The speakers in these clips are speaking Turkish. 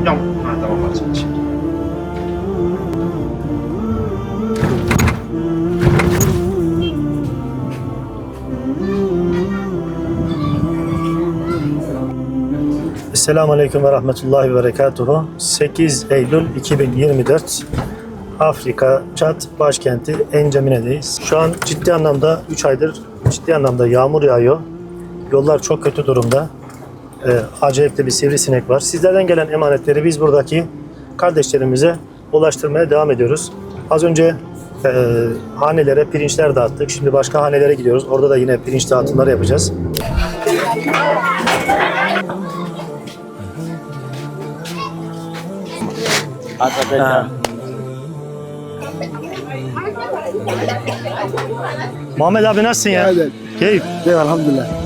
Hocam ha, tamam açın. Selamun Aleyküm ve Rahmetullahi ve Berekatuhu. 8 Eylül 2024 Afrika, Çat başkenti Encemine'deyiz. Şu an ciddi anlamda 3 aydır ciddi anlamda yağmur yağıyor. Yollar çok kötü durumda. Ee, acayip de bir sivrisinek var. Sizlerden gelen emanetleri biz buradaki kardeşlerimize ulaştırmaya devam ediyoruz. Az önce e, hanelere pirinçler dağıttık. Şimdi başka hanelere gidiyoruz. Orada da yine pirinç dağıtımları yapacağız. Muhammed abi nasılsın ya? Evet. Keyif. De elhamdülillah.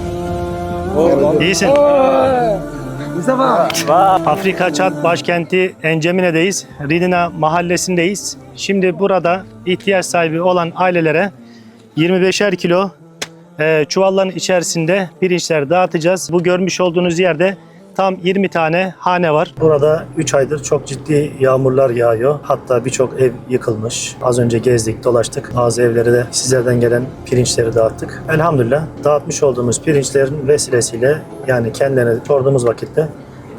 İyisin. Mustafa. Afrika Çat başkenti Encemine'deyiz. Ridina mahallesindeyiz. Şimdi burada ihtiyaç sahibi olan ailelere 25'er kilo e, çuvalların içerisinde pirinçler dağıtacağız. Bu görmüş olduğunuz yerde tam 20 tane hane var. Burada 3 aydır çok ciddi yağmurlar yağıyor. Hatta birçok ev yıkılmış. Az önce gezdik, dolaştık. Bazı evlere de sizlerden gelen pirinçleri dağıttık. Elhamdülillah dağıtmış olduğumuz pirinçlerin vesilesiyle yani kendilerine sorduğumuz vakitte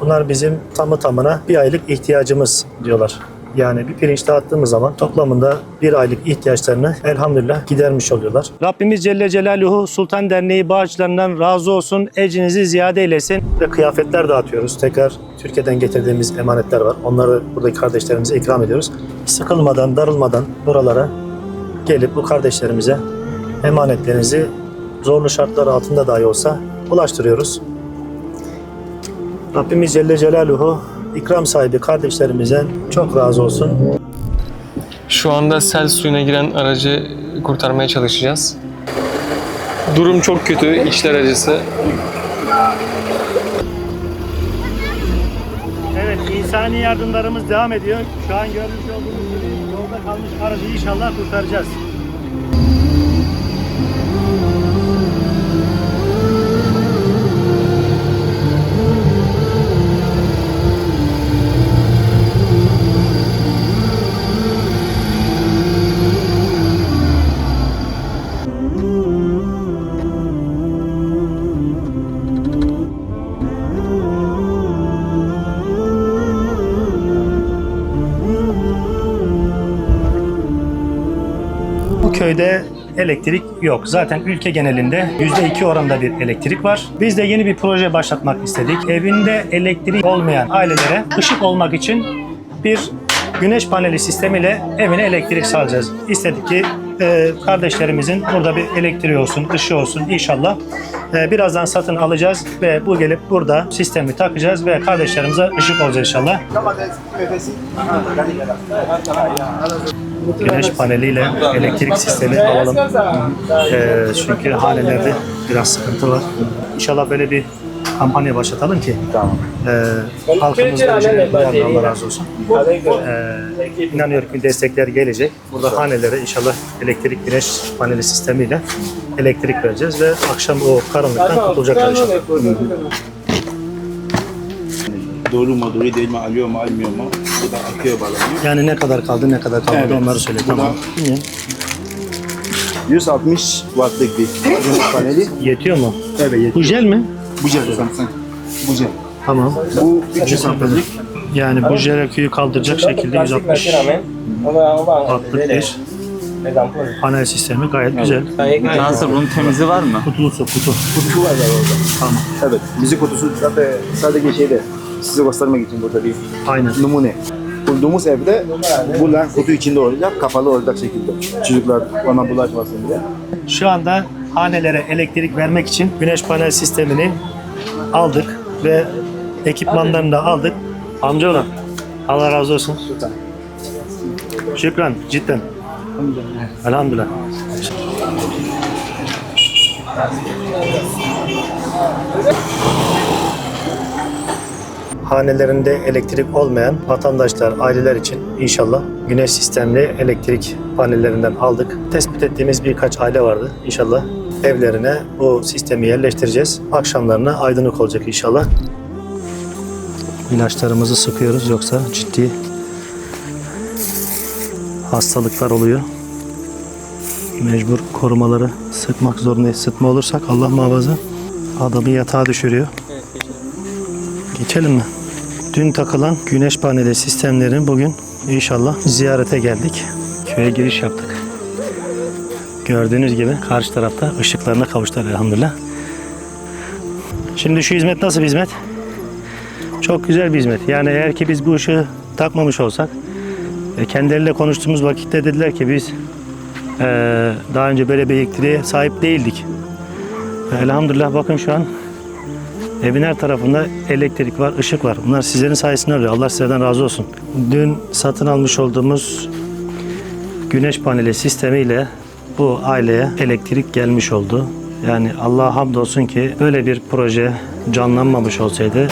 bunlar bizim tamı tamına bir aylık ihtiyacımız diyorlar. Yani bir pirinç dağıttığımız zaman toplamında bir aylık ihtiyaçlarını elhamdülillah gidermiş oluyorlar. Rabbimiz Celle Celaluhu Sultan Derneği bağışlarından razı olsun. Ecinizi ziyade eylesin. Ve kıyafetler dağıtıyoruz. Tekrar Türkiye'den getirdiğimiz emanetler var. Onları buradaki kardeşlerimize ikram ediyoruz. Sıkılmadan, darılmadan buralara gelip bu kardeşlerimize emanetlerinizi zorlu şartlar altında dahi olsa ulaştırıyoruz. Rabbimiz Celle Celaluhu ikram sahibi kardeşlerimizden çok razı olsun. Şu anda sel suyuna giren aracı kurtarmaya çalışacağız. Durum çok kötü, içler acısı. Evet, insani yardımlarımız devam ediyor. Şu an görmüş olduğunuz gibi yolda kalmış aracı inşallah kurtaracağız. Elektrik yok. Zaten ülke genelinde %2 oranında bir elektrik var. Biz de yeni bir proje başlatmak istedik. Evinde elektrik olmayan ailelere ışık olmak için bir güneş paneli sistemiyle evine elektrik sağlayacağız. İstedik ki e, kardeşlerimizin burada bir elektriği olsun, ışığı olsun inşallah. E, birazdan satın alacağız ve bu gelip burada sistemi takacağız ve kardeşlerimize ışık olacak inşallah. Güneş paneliyle elektrik sistemi alalım. E, çünkü hanelerde biraz sıkıntı var. İnşallah böyle bir kampanya başlatalım ki e, halkımız bu işe duyarlı, Allah razı olsun. E, inanıyorum ki destekler gelecek. Burada hanelere inşallah elektrik güneş paneli sistemiyle elektrik vereceğiz ve akşam o karanlıktan kurtulacaklar inşallah. Doğru mu doğru değil mi alıyor mu almıyor mu bu da akıyor bağlanıyor. Yani ne kadar kaldı ne kadar kalmadı Evet. onları söyle. Bu da- Tamam. Bilmiyorum. 160 wattlık bir güneş paneli. Yetiyor mu? Evet yetiyor. Bu jel mi? Bu jel Samsung. Bu jel. Tamam. Bu 300 amperlik. Yani bu jel aküyü kaldıracak şekilde 160 wattlık bir panel sistemi gayet güzel. Nasıl bunun temizi var mı? Kutulusu kutu. Kutu var orada. Tamam. Evet. Müzik kutusu zaten sadece şeyde size göstermek için burada bir Aynen. numune. Kurduğumuz evde bu lan kutu içinde olacak, kapalı olacak şekilde. Çocuklar ona bulaşmasın diye. Şu anda hanelere elektrik vermek için güneş panel sistemini aldık ve ekipmanlarını da aldık. Amcaoğlu Allah razı olsun. Şükran cidden. Elhamdülillah. Hanelerinde elektrik olmayan vatandaşlar, aileler için inşallah güneş sistemli elektrik panellerinden aldık. Tespit ettiğimiz birkaç aile vardı. İnşallah evlerine bu sistemi yerleştireceğiz. Akşamlarına aydınlık olacak inşallah. İlaçlarımızı sıkıyoruz yoksa ciddi hastalıklar oluyor. Mecbur korumaları sıkmak zorundayız. Sıkma olursak Allah muhafaza adamı yatağa düşürüyor. Geçelim mi? Dün takılan güneş paneli sistemlerini bugün inşallah ziyarete geldik. Köye giriş yaptık. Gördüğünüz gibi karşı tarafta ışıklarına kavuştular elhamdülillah. Şimdi şu hizmet nasıl bir hizmet? Çok güzel bir hizmet. Yani eğer ki biz bu ışığı takmamış olsak e, kendileriyle konuştuğumuz vakitte dediler ki biz e, daha önce böyle bir elektriğe sahip değildik. Elhamdülillah bakın şu an evin her tarafında elektrik var, ışık var. Bunlar sizlerin sayesinde oluyor. Allah sizlerden razı olsun. Dün satın almış olduğumuz güneş paneli sistemiyle bu aileye elektrik gelmiş oldu. Yani Allah'a hamdolsun ki böyle bir proje canlanmamış olsaydı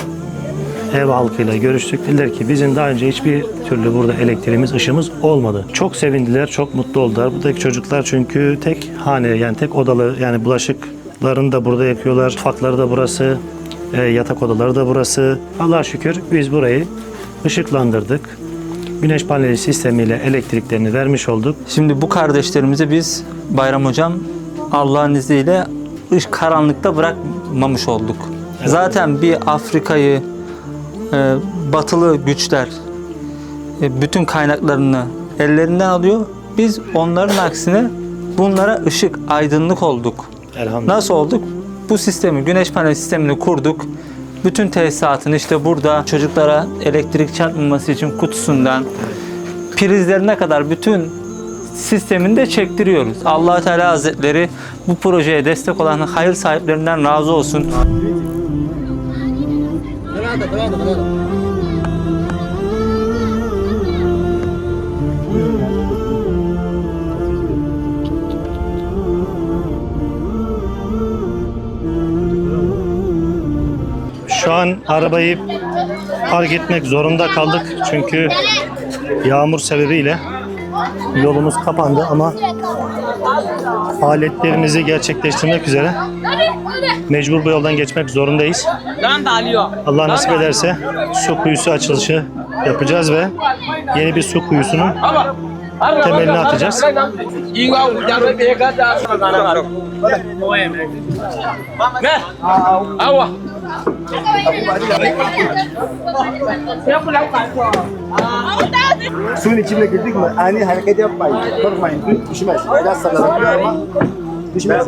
ev halkıyla görüştük. Dediler ki bizim daha önce hiçbir türlü burada elektriğimiz, ışığımız olmadı. Çok sevindiler, çok mutlu oldular. Buradaki çocuklar çünkü tek hane yani tek odalı yani bulaşıklarını da burada yakıyorlar. Mutfakları da burası, e, yatak odaları da burası. Allah'a şükür biz burayı ışıklandırdık. Güneş paneli sistemiyle elektriklerini vermiş olduk. Şimdi bu kardeşlerimizi biz Bayram Hocam Allah'ın izniyle ış karanlıkta bırakmamış olduk. Zaten bir Afrika'yı e, batılı güçler e, bütün kaynaklarını ellerinden alıyor. Biz onların aksine bunlara ışık, aydınlık olduk. Elhamdülillah. Nasıl olduk? Bu sistemi, güneş panel sistemini kurduk. Bütün tesisatını işte burada çocuklara elektrik çarpmaması için kutusundan prizlerine kadar bütün sistemini de çektiriyoruz. allah Teala Hazretleri bu projeye destek olan hayır sahiplerinden razı olsun. Şu an arabayı park etmek zorunda kaldık çünkü yağmur sebebiyle yolumuz kapandı ama faaliyetlerimizi gerçekleştirmek üzere mecbur bu yoldan geçmek zorundayız. Allah nasip ederse su kuyusu açılışı yapacağız ve yeni bir su kuyusunun temelini atacağız. Suyun içine girdik mi ani hareket yapmayın. Korkmayın. Düşmez. Biraz sallanıyor ama düşmez.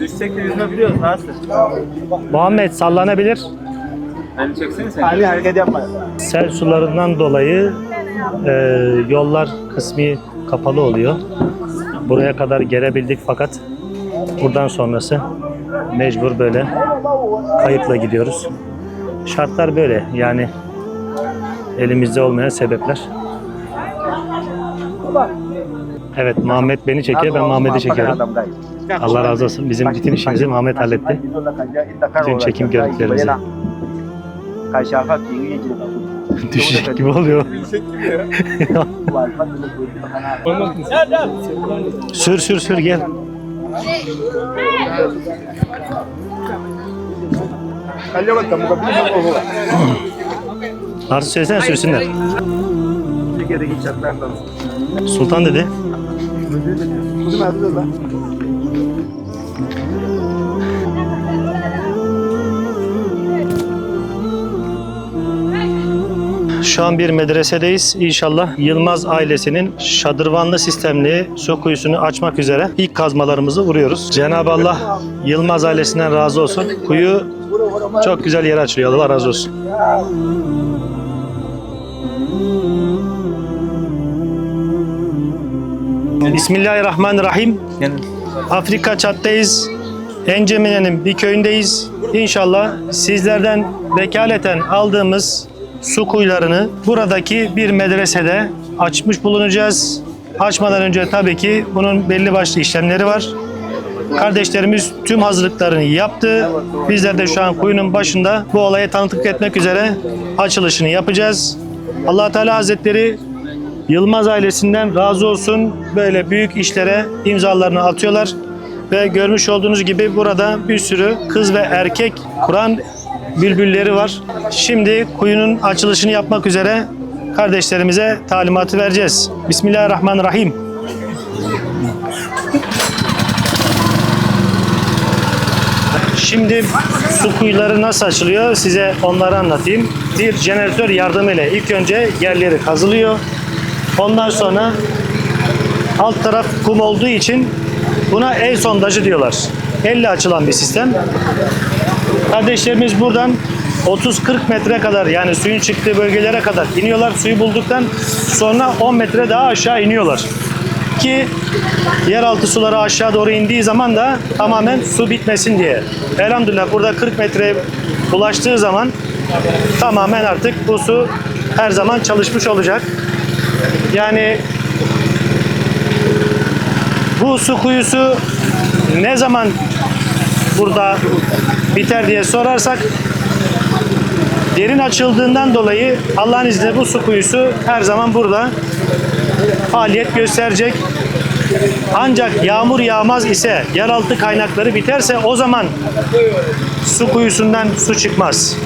Düşsek de yüzme biliyoruz nasıl? Muhammed sallanabilir. Beni çeksene sen. Ani hareket yapmayın. Sel sularından dolayı e, yollar kısmi kapalı oluyor. Buraya kadar gelebildik fakat buradan sonrası mecbur böyle kayıkla gidiyoruz. Şartlar böyle yani elimizde olmayan sebepler. Evet Muhammed beni çekiyor ben Muhammed'i çekiyorum. Allah razı olsun. Bizim bütün işimizi Muhammed halletti. Bütün çekim görüntülerimizi. Düşecek gibi oluyor. sür sür sür gel. Artık söylesene sürsünler. Sultan dedi. Şu an bir medresedeyiz. İnşallah Yılmaz ailesinin şadırvanlı sistemli su kuyusunu açmak üzere ilk kazmalarımızı vuruyoruz. Cenab-ı Allah Yılmaz ailesinden razı olsun. Kuyu çok güzel yere açılıyor. Allah razı olsun. Bismillahirrahmanirrahim. Afrika Çat'tayız. Encemine'nin bir köyündeyiz. İnşallah sizlerden vekaleten aldığımız su kuyularını buradaki bir medresede açmış bulunacağız. Açmadan önce tabii ki bunun belli başlı işlemleri var. Kardeşlerimiz tüm hazırlıklarını yaptı. Bizler de şu an kuyunun başında bu olaya tanıklık etmek üzere açılışını yapacağız. allah Teala Hazretleri Yılmaz ailesinden razı olsun. Böyle büyük işlere imzalarını atıyorlar. Ve görmüş olduğunuz gibi burada bir sürü kız ve erkek Kur'an bülbülleri var. Şimdi kuyunun açılışını yapmak üzere kardeşlerimize talimatı vereceğiz. Bismillahirrahmanirrahim. Şimdi su kuyuları nasıl açılıyor size onları anlatayım. Bir jeneratör yardımıyla ilk önce yerleri kazılıyor. Ondan sonra alt taraf kum olduğu için buna el sondajı diyorlar. Elle açılan bir sistem. Kardeşlerimiz buradan 30-40 metre kadar yani suyun çıktığı bölgelere kadar iniyorlar. Suyu bulduktan sonra 10 metre daha aşağı iniyorlar. Ki yeraltı suları aşağı doğru indiği zaman da tamamen su bitmesin diye. Elhamdülillah burada 40 metreye ulaştığı zaman tamamen artık bu su her zaman çalışmış olacak. Yani bu su kuyusu ne zaman burada biter diye sorarsak derin açıldığından dolayı Allah'ın izniyle bu su kuyusu her zaman burada faaliyet gösterecek. Ancak yağmur yağmaz ise yeraltı kaynakları biterse o zaman su kuyusundan su çıkmaz.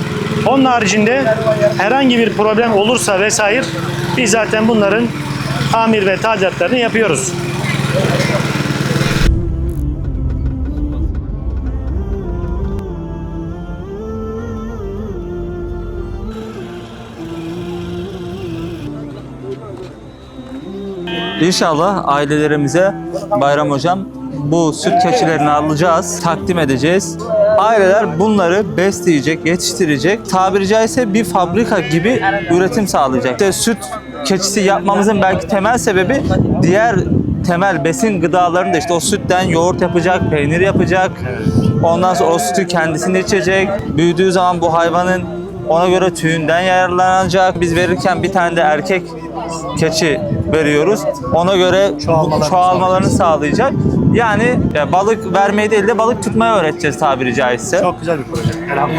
Onun haricinde herhangi bir problem olursa vesaire biz zaten bunların tamir ve tadilatlarını yapıyoruz. İnşallah ailelerimize Bayram Hocam bu süt keçilerini alacağız, takdim edeceğiz. Aileler bunları besleyecek, yetiştirecek. Tabiri caizse bir fabrika gibi üretim sağlayacak. İşte süt keçisi yapmamızın belki temel sebebi diğer temel besin gıdalarını da işte o sütten yoğurt yapacak, peynir yapacak. Ondan sonra o sütü kendisini içecek. Büyüdüğü zaman bu hayvanın ona göre tüyünden yararlanacak. Biz verirken bir tane de erkek keçi veriyoruz. Ona göre Çoğalmalarını çoğalmalarını sağlayacak. Yani ya balık vermeyi değil de balık tutmayı öğreteceğiz tabiri caizse. Çok güzel bir proje.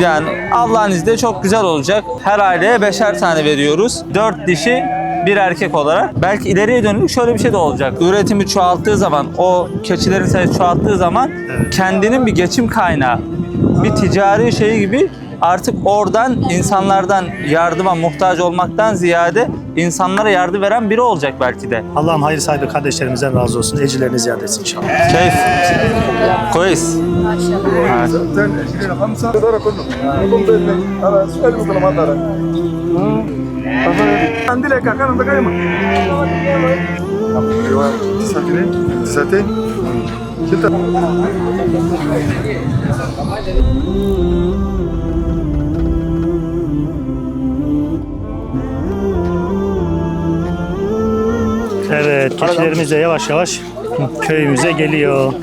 Yani Allah'ın izniyle çok güzel olacak. Her aileye beşer tane veriyoruz. Dört dişi bir erkek olarak. Belki ileriye dönük şöyle bir şey de olacak. Üretimi çoğalttığı zaman, o keçilerin sayısı çoğalttığı zaman kendinin bir geçim kaynağı, bir ticari şeyi gibi artık oradan insanlardan yardıma muhtaç olmaktan ziyade insanlara yardım veren biri olacak belki de. Allah'ım hayır sahibi kardeşlerimizden razı olsun. Ecirlerini ziyade etsin inşallah. Keyif. Koyuz. خمسة دولار كله كلهم بيتنا أنا سؤال Evet, keçilerimiz de yavaş yavaş köyümüze geliyor.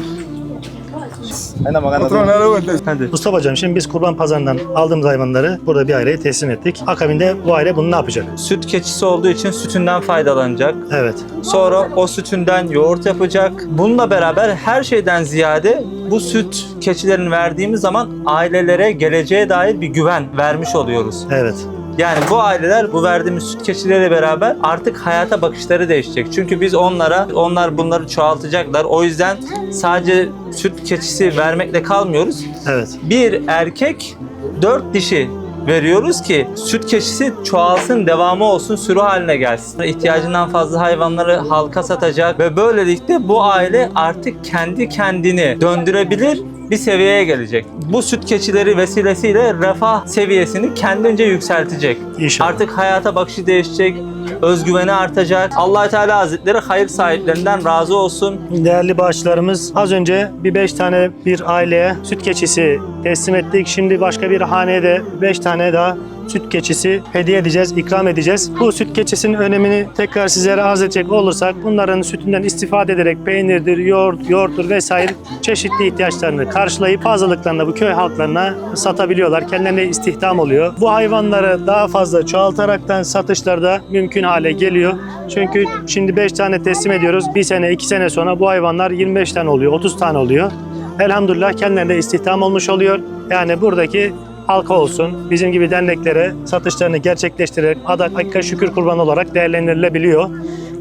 Hadi. Mustafa hocam şimdi biz kurban pazarından aldığımız hayvanları burada bir aileye teslim ettik. Akabinde bu aile bunu ne yapacak? Süt keçisi olduğu için sütünden faydalanacak. Evet. Sonra o sütünden yoğurt yapacak. Bununla beraber her şeyden ziyade bu süt keçilerin verdiğimiz zaman ailelere geleceğe dair bir güven vermiş oluyoruz. Evet. Yani bu aileler bu verdiğimiz süt keçileriyle beraber artık hayata bakışları değişecek. Çünkü biz onlara, onlar bunları çoğaltacaklar. O yüzden sadece süt keçisi vermekle kalmıyoruz. Evet. Bir erkek, dört dişi veriyoruz ki süt keçisi çoğalsın, devamı olsun, sürü haline gelsin. İhtiyacından fazla hayvanları halka satacak ve böylelikle bu aile artık kendi kendini döndürebilir bir seviyeye gelecek. Bu süt keçileri vesilesiyle refah seviyesini kendince yükseltecek. İnşallah. Artık hayata bakışı değişecek, özgüveni artacak. allah Teala Hazretleri hayır sahiplerinden razı olsun. Değerli bağışlarımız az önce bir beş tane bir aileye süt keçisi teslim ettik. Şimdi başka bir haneye de beş tane daha süt keçisi hediye edeceğiz, ikram edeceğiz. Bu süt keçisinin önemini tekrar sizlere arz edecek olursak bunların sütünden istifade ederek peynirdir, yoğurt, yoğurttur vesaire çeşitli ihtiyaçlarını karşılayıp fazlalıklarını bu köy halklarına satabiliyorlar. Kendilerine istihdam oluyor. Bu hayvanları daha fazla çoğaltaraktan satışlar da mümkün hale geliyor. Çünkü şimdi 5 tane teslim ediyoruz. Bir sene, iki sene sonra bu hayvanlar 25 tane oluyor, 30 tane oluyor. Elhamdülillah kendilerine istihdam olmuş oluyor. Yani buradaki halka olsun, bizim gibi derneklere satışlarını gerçekleştirerek adak, hakika şükür kurbanı olarak değerlendirilebiliyor.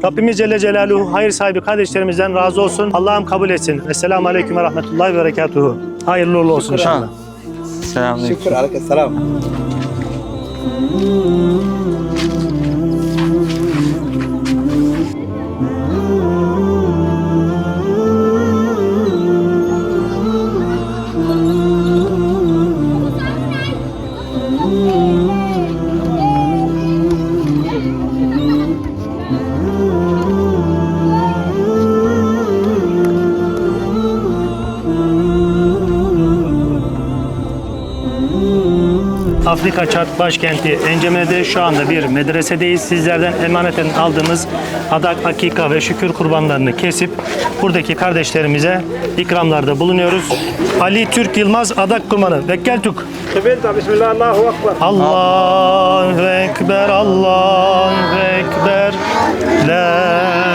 Rabbimiz Celle Celaluhu hayır sahibi kardeşlerimizden razı olsun. Allah'ım kabul etsin. Esselamu Aleyküm ve Rahmetullahi ve Berekatuhu. Hayırlı uğurlu olsun inşallah. Selamünaleyküm. Şükür aleykümselam. Afrika Çat başkenti Encemine'de şu anda bir medresedeyiz. Sizlerden emaneten aldığımız adak, akika ve şükür kurbanlarını kesip buradaki kardeşlerimize ikramlarda bulunuyoruz. Ali Türk Yılmaz adak kurbanı. Vekkeltuk. Bismillah, Allahu Akbar. Allahu Ekber, Allahu Ekber. La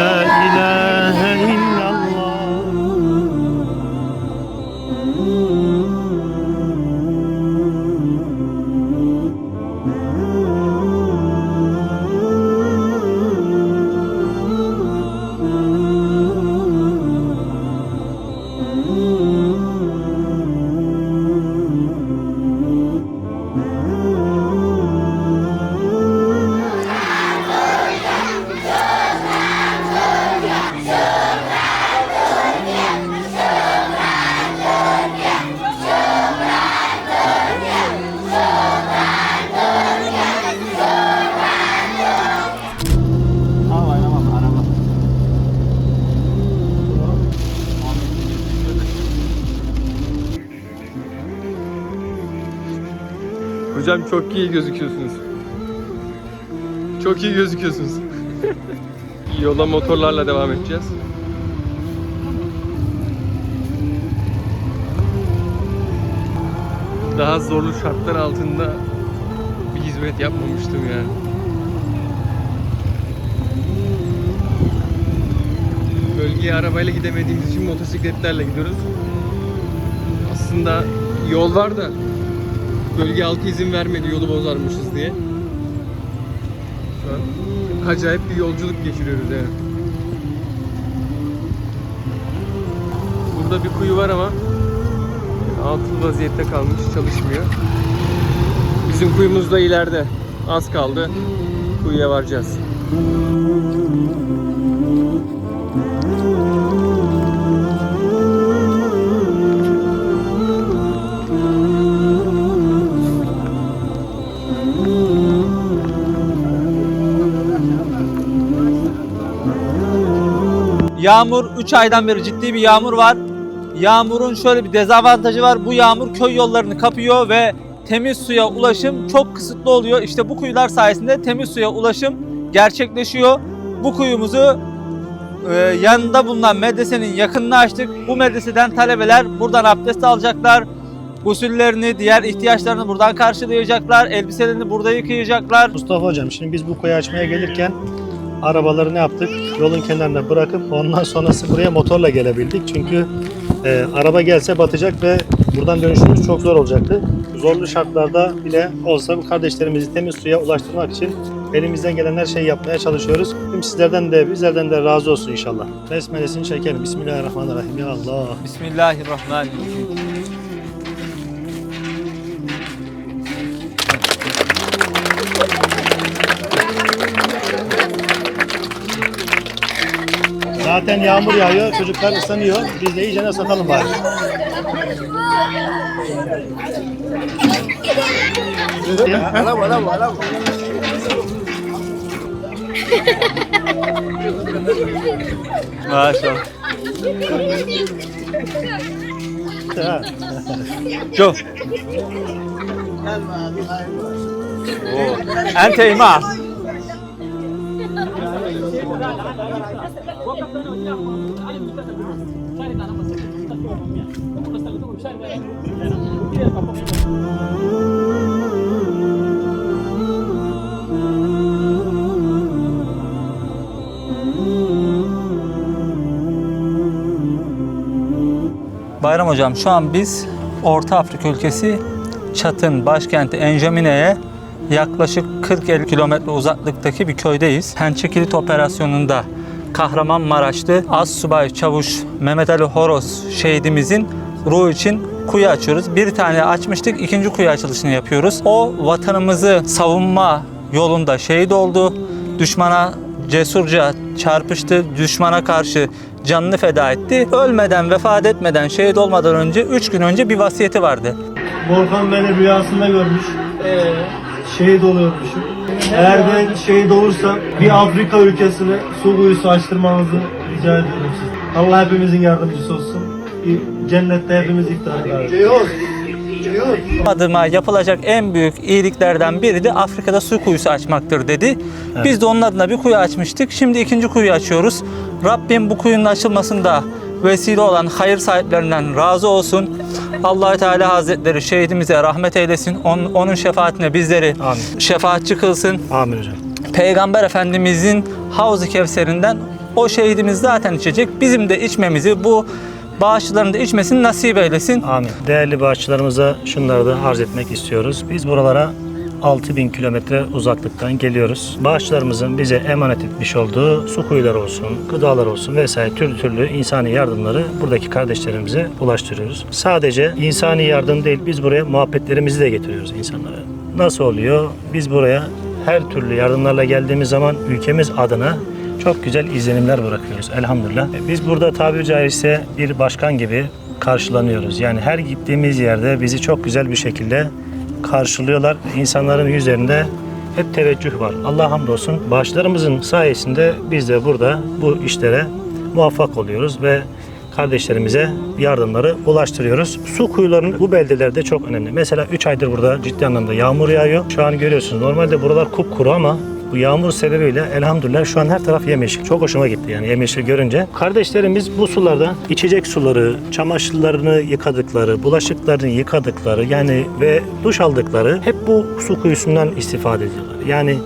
Hocam çok iyi gözüküyorsunuz. Çok iyi gözüküyorsunuz. Yola motorlarla devam edeceğiz. Daha zorlu şartlar altında bir hizmet yapmamıştım yani. Bölgeye arabayla gidemediğimiz için motosikletlerle gidiyoruz. Aslında yol var da bölge halkı izin vermedi yolu bozarmışız diye. Acayip bir yolculuk geçiriyoruz yani. Burada bir kuyu var ama altın vaziyette kalmış, çalışmıyor. Bizim kuyumuz da ileride. Az kaldı. Kuyuya varacağız. Yağmur 3 aydan beri ciddi bir yağmur var. Yağmurun şöyle bir dezavantajı var. Bu yağmur köy yollarını kapıyor ve temiz suya ulaşım çok kısıtlı oluyor. İşte bu kuyular sayesinde temiz suya ulaşım gerçekleşiyor. Bu kuyumuzu e, yanında bulunan medresenin yakınına açtık. Bu medreseden talebeler buradan abdest alacaklar. Gusüllerini, diğer ihtiyaçlarını buradan karşılayacaklar. Elbiselerini burada yıkayacaklar. Mustafa hocam şimdi biz bu koyu açmaya gelirken arabaları ne yaptık? Yolun kenarına bırakıp ondan sonrası buraya motorla gelebildik. Çünkü e, araba gelse batacak ve buradan dönüşümüz çok zor olacaktı. Zorlu şartlarda bile olsa bu kardeşlerimizi temiz suya ulaştırmak için elimizden gelen her şeyi yapmaya çalışıyoruz. Tüm sizlerden de bizlerden de razı olsun inşallah. Besmelesini çekelim. Bismillahirrahmanirrahim. Ya Allah. Bismillahirrahmanirrahim. Zaten yağmur yağıyor, çocuklar ıslanıyor. Biz de iyice satalım bari. Alam alam alam. Maşallah. Ha. شوف انت امام Bayram Hocam şu an biz Orta Afrika ülkesi Çat'ın başkenti Enjamine'ye yaklaşık 40-50 kilometre uzaklıktaki bir köydeyiz. Pençe Kilit Operasyonu'nda Kahramanmaraşlı As Subay Çavuş Mehmet Ali Horoz şehidimizin ruhu için kuyu açıyoruz. Bir tane açmıştık, ikinci kuyu açılışını yapıyoruz. O vatanımızı savunma yolunda şehit oldu. Düşmana cesurca çarpıştı. Düşmana karşı canını feda etti. Ölmeden, vefat etmeden, şehit olmadan önce 3 gün önce bir vasiyeti vardı. Volkan beni rüyasında görmüş. Şehit oluyormuşum. Eğer ben şehit olursam bir Afrika ülkesine su kuyusu açtırmanızı rica ediyorum size. Allah hepimizin yardımcısı olsun. Cennette hepimiz iftar adıma yapılacak en büyük iyiliklerden biri de Afrika'da su kuyusu açmaktır dedi. Biz de onun adına bir kuyu açmıştık. Şimdi ikinci kuyu açıyoruz. Rabbim bu kuyunun açılmasında vesile olan hayır sahiplerinden razı olsun. allah Teala Hazretleri şehidimize rahmet eylesin. Onun, onun şefaatine bizleri Amin. şefaatçi kılsın. Amin hocam. Peygamber Efendimizin Havz-ı Kevser'inden o şehidimiz zaten içecek. Bizim de içmemizi bu bağışçıların da içmesini nasip eylesin. Amin. Değerli bağışçılarımıza şunları da arz etmek istiyoruz. Biz buralara 6000 kilometre uzaklıktan geliyoruz. Bağışçılarımızın bize emanet etmiş olduğu su kuyuları olsun, gıdalar olsun vesaire türlü türlü insani yardımları buradaki kardeşlerimize ulaştırıyoruz. Sadece insani yardım değil, biz buraya muhabbetlerimizi de getiriyoruz insanlara. Nasıl oluyor? Biz buraya her türlü yardımlarla geldiğimiz zaman ülkemiz adına çok güzel izlenimler bırakıyoruz elhamdülillah. E, Biz burada tabiri caizse bir başkan gibi karşılanıyoruz. Yani her gittiğimiz yerde bizi çok güzel bir şekilde karşılıyorlar. İnsanların yüzlerinde hep teveccüh var. Allah hamdolsun bağışlarımızın sayesinde biz de burada bu işlere muvaffak oluyoruz ve kardeşlerimize yardımları ulaştırıyoruz. Su kuyularının bu beldelerde çok önemli. Mesela 3 aydır burada ciddi anlamda yağmur yağıyor. Şu an görüyorsunuz normalde buralar kupkuru ama bu yağmur sebebiyle elhamdülillah şu an her taraf yemyeşil. Çok hoşuma gitti yani yemyeşil görünce. Kardeşlerimiz bu sularda içecek suları, çamaşırlarını yıkadıkları, bulaşıklarını yıkadıkları yani ve duş aldıkları hep bu su kuyusundan istifade ediyorlar. Yani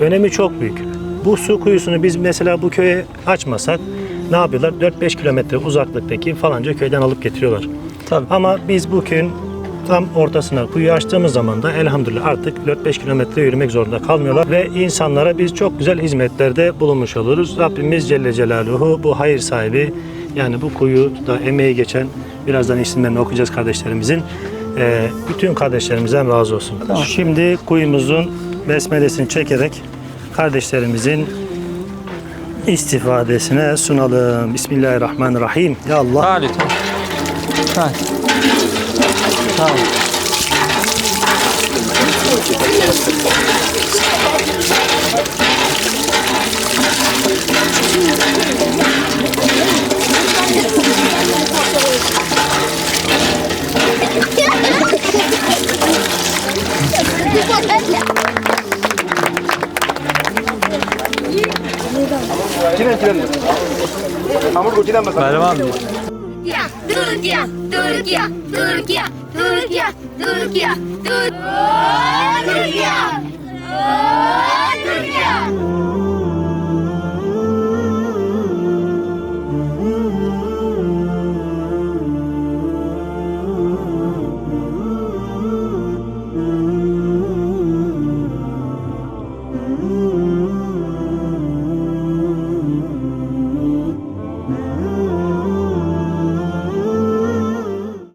önemi çok büyük. Bu su kuyusunu biz mesela bu köye açmasak ne yapıyorlar? 4-5 kilometre uzaklıktaki falanca köyden alıp getiriyorlar. Tabii. Ama biz bu köyün tam ortasına kuyu açtığımız zaman da elhamdülillah artık 4-5 kilometre yürümek zorunda kalmıyorlar ve insanlara biz çok güzel hizmetlerde bulunmuş oluruz. Rabbimiz Celle Celaluhu bu hayır sahibi yani bu kuyu da emeği geçen birazdan isimlerini okuyacağız kardeşlerimizin. Ee, bütün kardeşlerimizden razı olsun. Şimdi kuyumuzun besmelesini çekerek kardeşlerimizin istifadesine sunalım. Bismillahirrahmanirrahim. Ya Allah. Ha lütfen. Türkiye, Türkiye, Türkiye, Türkiye. Türkiye, Türkiye, Türkiye, Türkiye.